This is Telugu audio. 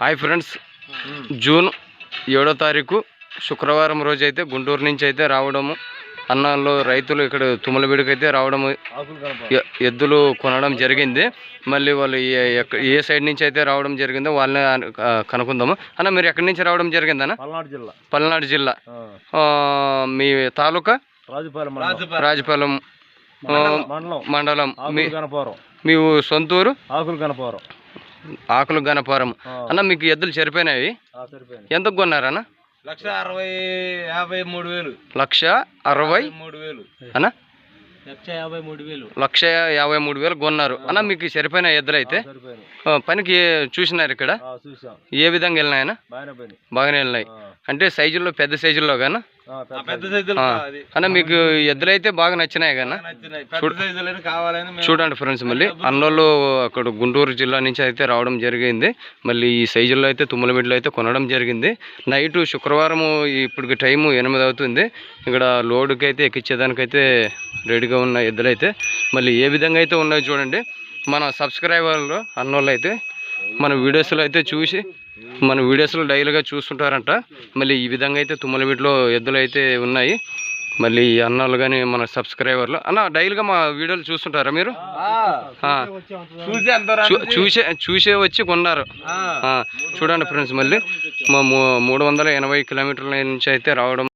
Hi friends. జూన్ ఏడో తారీఖు శుక్రవారం రోజు అయితే గుంటూరు నుంచి అయితే రావడము అన్నాల్లో రైతులు ఇక్కడ తుమ్మలబీడికి అయితే ఎ- ఎద్దులు కొనడం జరిగింది. మళ్ళీ వాళ్ళు ఏ- సైడ్ నుంచి అయితే రావడం జరిగిందో వాళ్ళని కనుక్కుందాము. అన్న మీరు ఎక్కడి నుంచి రావడం జరిగిందన్న? పల్నాడు జిల్లా. పల్నాడు జిల్లా. మీ తాలూకా? రాజుపాలెం మండలం. రాజపాలెం. ఆ, మండలం. మండలం. మీ సొంతూరు? ఆకులు కనపోరం ఆకులు గనపారం ఆ, అన్న మీకు ఎద్దులు సరిపోయినాయి? ఎంతకు కొన్నారన్న లక్ష అరవై యాభై మూడు వేలు. లక్ష అరవై మూడు వేలు. అన్న? లక్ష యాభై మూడు వేలు. కొన్నారు. అన్న మీకు సరిపోయిన అయితే పనికి చూసినారు ఇక్కడ? ఆ, చూసాం. ఏ విధంగా వెళ్ళినాయన? బాగానే వెళ్ళినాయి. అంటే సైజుల్లో పెద్ద సైజుల్లో గానా? పెద్ద సైజులు ఆ. అన్న మీకు ఎద్దులు అయితే బాగా నచ్చినాయి గానా? నచ్చినాయి. పెద్ద సైజులు కావాలని మేము చూడండి ఫ్రెండ్స్ మళ్ళీ. అన్నోళ్ళు అక్కడ గుంటూరు జిల్లా నుంచి అయితే రావడం జరిగింది. మళ్ళీ ఈ సైజుల్లో అయితే తుమ్మలమిడ్లు అయితే కొనడం జరిగింది. నైట్ శుక్రవారం ఇప్పుడు టైము ఎనిమిది అవుతుంది. ఇక్కడ లోడుకి అయితే ఎక్కించేదానికైతే రెడీగా ఉన్న ఎద్దులు అయితే మళ్ళీ ఏ విధంగా అయితే ఉన్నాయో చూడండి. మన సబ్స్క్రైబర్లు అన్నోళ్ళు అయితే మన వీడియోస్లో అయితే చూసి మన వీడియోస్లో డైలీగా చూస్తుంటారంట. మళ్ళీ ఈ విధంగా అయితే తుమ్మలమిట్లో ఎద్దులు అయితే ఉన్నాయి. మళ్ళీ ఈ అన్నాళ్ళు కానీ మన సబ్స్క్రైబర్లు. అన్న డైలీగా మా వీడియోలు చూస్తుంటారా మీరు. చూసి చూసే చూసే వచ్చి కొన్నారు. చూడండి ఫ్రెండ్స్ మళ్ళీ మా మూ- మూడు వందల ఎనభై కిలోమీటర్ల నుంచి అయితే రావడం